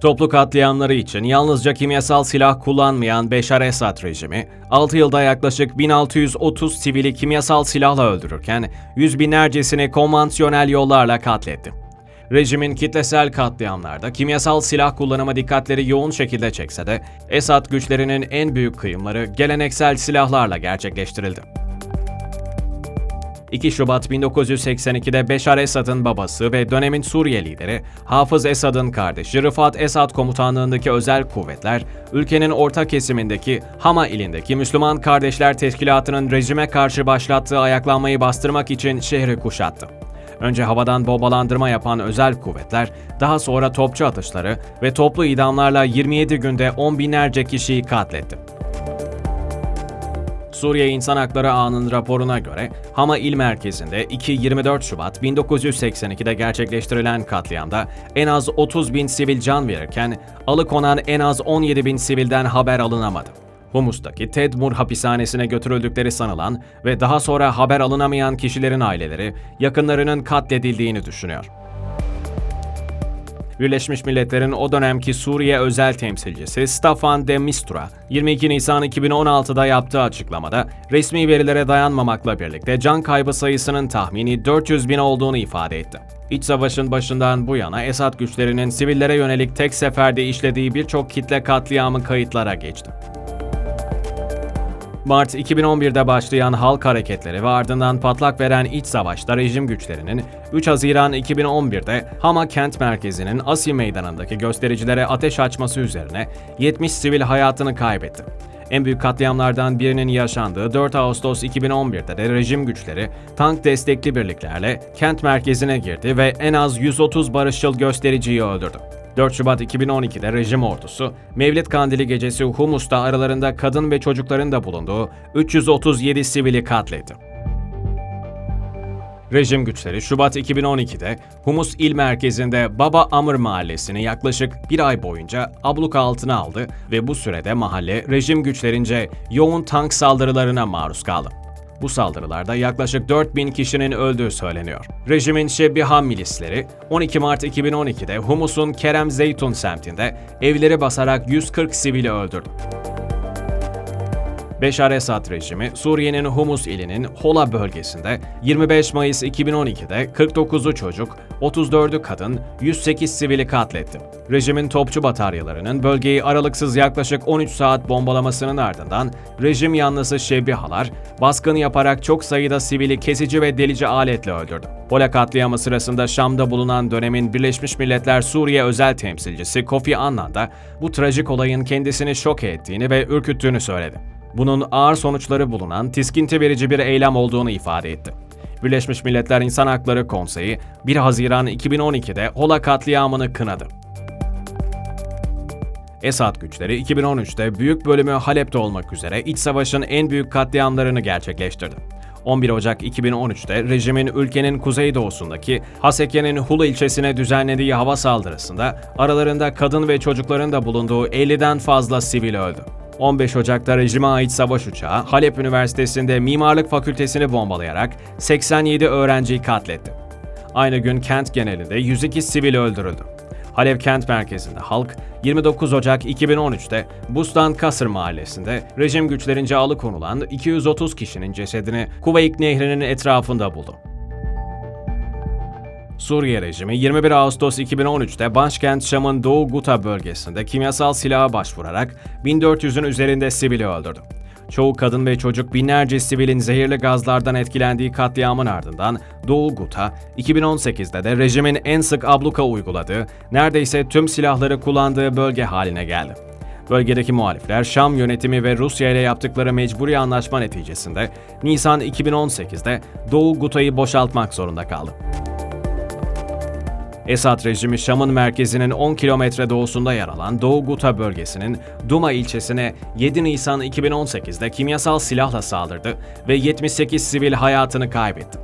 Toplu katliamları için yalnızca kimyasal silah kullanmayan Beşar Esad rejimi, 6 yılda yaklaşık 1630 sivili kimyasal silahla öldürürken yüz binlercesini konvansiyonel yollarla katletti. Rejimin kitlesel katliamlarda kimyasal silah kullanımı dikkatleri yoğun şekilde çekse de Esad güçlerinin en büyük kıyımları geleneksel silahlarla gerçekleştirildi. 2 Şubat 1982'de Beşar Esad'ın babası ve dönemin Suriye lideri Hafız Esad'ın kardeşi Rıfat Esad komutanlığındaki özel kuvvetler, ülkenin orta kesimindeki Hama ilindeki Müslüman Kardeşler Teşkilatı'nın rejime karşı başlattığı ayaklanmayı bastırmak için şehri kuşattı. Önce havadan bombalandırma yapan özel kuvvetler, daha sonra topçu atışları ve toplu idamlarla 27 günde on binlerce kişiyi katletti. Suriye İnsan Hakları Ağı'nın raporuna göre Hama il merkezinde 2-24 Şubat 1982'de gerçekleştirilen katliamda en az 30 bin sivil can verirken alıkonan en az 17 bin sivilden haber alınamadı. Humus'taki Tedmur hapishanesine götürüldükleri sanılan ve daha sonra haber alınamayan kişilerin aileleri yakınlarının katledildiğini düşünüyor. Birleşmiş Milletler'in o dönemki Suriye özel temsilcisi Staffan de Mistura, 22 Nisan 2016'da yaptığı açıklamada resmi verilere dayanmamakla birlikte can kaybı sayısının tahmini 400 bin olduğunu ifade etti. İç savaşın başından bu yana Esad güçlerinin sivillere yönelik tek seferde işlediği birçok kitle katliamı kayıtlara geçti. Mart 2011'de başlayan halk hareketleri ve ardından patlak veren iç savaşta rejim güçlerinin 3 Haziran 2011'de Hama kent merkezinin Asi meydanındaki göstericilere ateş açması üzerine 70 sivil hayatını kaybetti. En büyük katliamlardan birinin yaşandığı 4 Ağustos 2011'de de rejim güçleri tank destekli birliklerle kent merkezine girdi ve en az 130 barışçıl göstericiyi öldürdü. 4 Şubat 2012'de rejim ordusu, Mevlid Kandili gecesi Humus'ta aralarında kadın ve çocukların da bulunduğu 337 sivili katletti. Rejim güçleri Şubat 2012'de Humus il merkezinde Baba Amr mahallesini yaklaşık bir ay boyunca abluka altına aldı ve bu sürede mahalle rejim güçlerince yoğun tank saldırılarına maruz kaldı. Bu saldırılarda yaklaşık 4000 kişinin öldüğü söyleniyor. Rejimin Şebbiha milisleri 12 Mart 2012'de Humus'un Kerem Zeytun semtinde evleri basarak 140 sivili öldürdü. Beşar Esad rejimi Suriye'nin Humus ilinin Hola bölgesinde 25 Mayıs 2012'de 49'u çocuk, 34'ü kadın, 108 sivili katletti. Rejimin topçu bataryalarının bölgeyi aralıksız yaklaşık 13 saat bombalamasının ardından rejim yanlısı Şebbihalar baskın yaparak çok sayıda sivili kesici ve delici aletle öldürdü. Hola katliamı sırasında Şam'da bulunan dönemin Birleşmiş Milletler Suriye özel temsilcisi Kofi Annan da bu trajik olayın kendisini şok ettiğini ve ürküttüğünü söyledi bunun ağır sonuçları bulunan tiskinti verici bir eylem olduğunu ifade etti. Birleşmiş Milletler İnsan Hakları Konseyi 1 Haziran 2012'de Hola katliamını kınadı. Esad güçleri 2013'te büyük bölümü Halep'te olmak üzere iç savaşın en büyük katliamlarını gerçekleştirdi. 11 Ocak 2013'te rejimin ülkenin kuzeydoğusundaki Haseke'nin Hulu ilçesine düzenlediği hava saldırısında aralarında kadın ve çocukların da bulunduğu 50'den fazla sivil öldü. 15 Ocak'ta rejime ait savaş uçağı Halep Üniversitesi'nde Mimarlık Fakültesini bombalayarak 87 öğrenciyi katletti. Aynı gün kent genelinde 102 sivil öldürüldü. Halep kent merkezinde halk 29 Ocak 2013'te Bustan Kasır mahallesinde rejim güçlerince alıkonulan 230 kişinin cesedini Kuveyk Nehri'nin etrafında buldu. Suriye rejimi 21 Ağustos 2013'te başkent Şam'ın Doğu Guta bölgesinde kimyasal silaha başvurarak 1400'ün üzerinde sivili öldürdü. Çoğu kadın ve çocuk binlerce sivilin zehirli gazlardan etkilendiği katliamın ardından Doğu Guta, 2018'de de rejimin en sık abluka uyguladığı, neredeyse tüm silahları kullandığı bölge haline geldi. Bölgedeki muhalifler Şam yönetimi ve Rusya ile yaptıkları mecburi anlaşma neticesinde Nisan 2018'de Doğu Guta'yı boşaltmak zorunda kaldı. Esad rejimi Şam'ın merkezinin 10 kilometre doğusunda yer alan Doğu Guta bölgesinin Duma ilçesine 7 Nisan 2018'de kimyasal silahla saldırdı ve 78 sivil hayatını kaybetti.